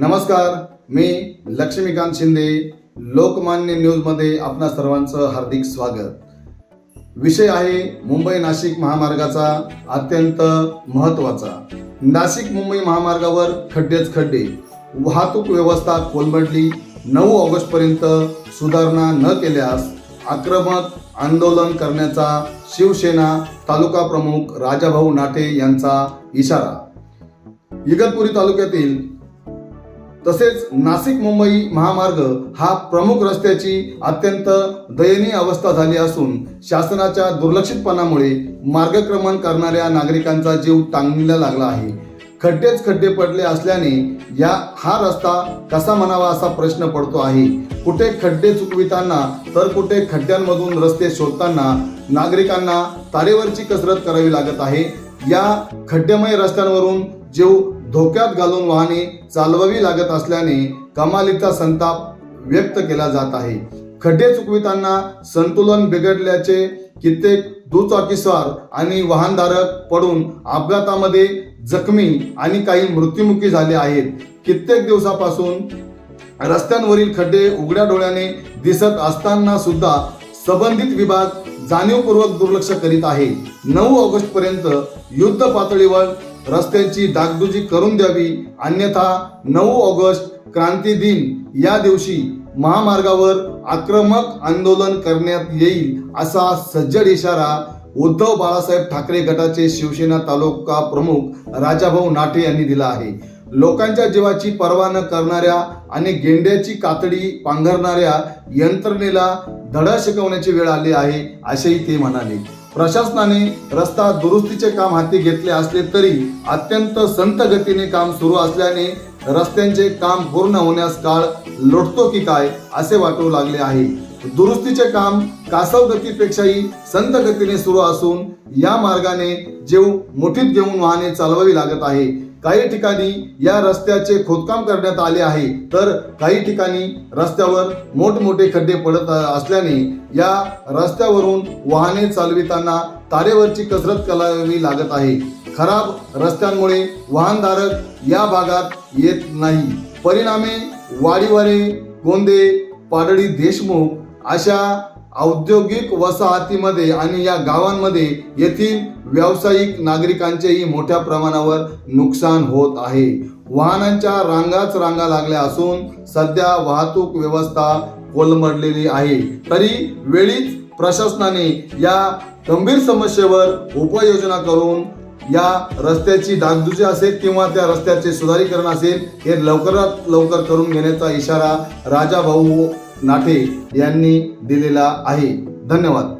नमस्कार मी लक्ष्मीकांत शिंदे लोकमान्य न्यूजमध्ये आपणा सर्वांचं हार्दिक स्वागत. विषय आहे मुंबई नाशिक महामार्गाचा अत्यंत महत्त्वाचा. नाशिक मुंबई महामार्गावर खड्डेच खड्डे. वाहतूक व्यवस्था कोलमडली. नऊ ऑगस्टपर्यंत सुधारणा न केल्यास आक्रमक आंदोलन करण्याचा शिवसेना तालुका प्रमुख राजाभाऊ नाटे यांचा इशारा. इगतपुरी तालुक्यातील तसेच नाशिक मुंबई महामार्ग हा प्रमुख रस्त्याची अत्यंत दयनीय अवस्था झाली असून शासनाच्या दुर्लक्षितपणामुळे मार्गक्रमण करणाऱ्या नागरिकांचा जीव टांगणीला लागला आहे. खड्डेच खड्डे पडले असल्याने या हा रस्ता कसा म्हणावा असा प्रश्न पडतो आहे. कुठे खड्डे चुकविताना तर कुठे खड्ड्यांमधून रस्ते शोधताना नागरिकांना तारेवरची कसरत करावी लागत आहे. या खड्डेमय रस्त्यांवरून जीव धोक्यात घालून वाहने चालवावी लागत असल्याने कमालीचा संताप व्यक्त केला जात आहे. खड्डे चुकविताना संतुलन बिघडल्याचे कित्येक दुचाकीस्वार आणि वाहनधारक पडून अपघातामध्ये जखमी आणि काही मृत्युमुखी झाले आहेत. कित्येक दिवसापासून रस्त्यांवरील खड्डे उघड्या डोळ्याने दिसत असताना सुद्धा संबंधित विभाग जाणीवपूर्वक दुर्लक्ष करीत आहे. नऊ ऑगस्ट पर्यंत युद्ध पातळीवर रस्त्यांची डागडुजी करून द्यावी. अन्यथा नऊ ऑगस्ट क्रांती दिन. या दिवशी महामार्गावर आक्रमक आंदोलन करण्यात येईल असा सज्जड इशारा उद्धव बाळासाहेब ठाकरे गटाचे शिवसेना तालुका प्रमुख राजाभाऊ नाटे यांनी दिला आहे. लोकांच्या जीवाची पर्वा न करणाऱ्या आणि गेंड्याची कातडी पांघरणाऱ्या यंत्रणेला धडा शिकवण्याची वेळ आली आहे असेही ते म्हणाले. प्रशासनाने रस्ता दुरुस्तीचे काम हाती घेतले असले तरी अत्यंत संत गतीने काम सुरू असल्याने रस्त्यांचे काम पूर्ण होण्यास काळ लोटतो की काय असे वाटू लागले आहे. दुरुस्तीचे काम कासव गतीपेक्षाही संत गतीने सुरू असून या मार्गाने जीव मुठीत घेऊन वाहने चालवावी लागत आहे. काही ठिकाणी या रस्त्याचे खोदकाम करण्यात आले आहे तर काही ठिकाणी रस्त्यावर मोठमोठे खड्डे पडत असल्याने या रस्त्यावरून वाहने चालविताना तारेवरची कसरत करावी लागत आहे. खराब रस्त्यांमुळे वाहनधारक या भागात येत नाही. परिणामी वाडीवारे गोंदे पाडळी देशमुख अशा औद्योगिक वसाहतीमध्ये आणि या गावांमध्ये येथील व्यावसायिक नागरिकांचेही मोठ्या प्रमाणावर नुकसान होत आहे. वाहनांच्या रांगाच रांगा लागल्या असून सध्या वाहतूक व्यवस्था कोलमडलेली आहे. तरी वेळीच प्रशासनाने या गंभीर समस्येवर उपाययोजना करून या रस्त्याची डागदुजी असेल किंवा त्या रस्त्याचे सुधारीकरण असेल हे लवकरात लवकर करून घेण्याचा इशारा राजाभाऊ नाटे यांनी दिलेला आहे. धन्यवाद.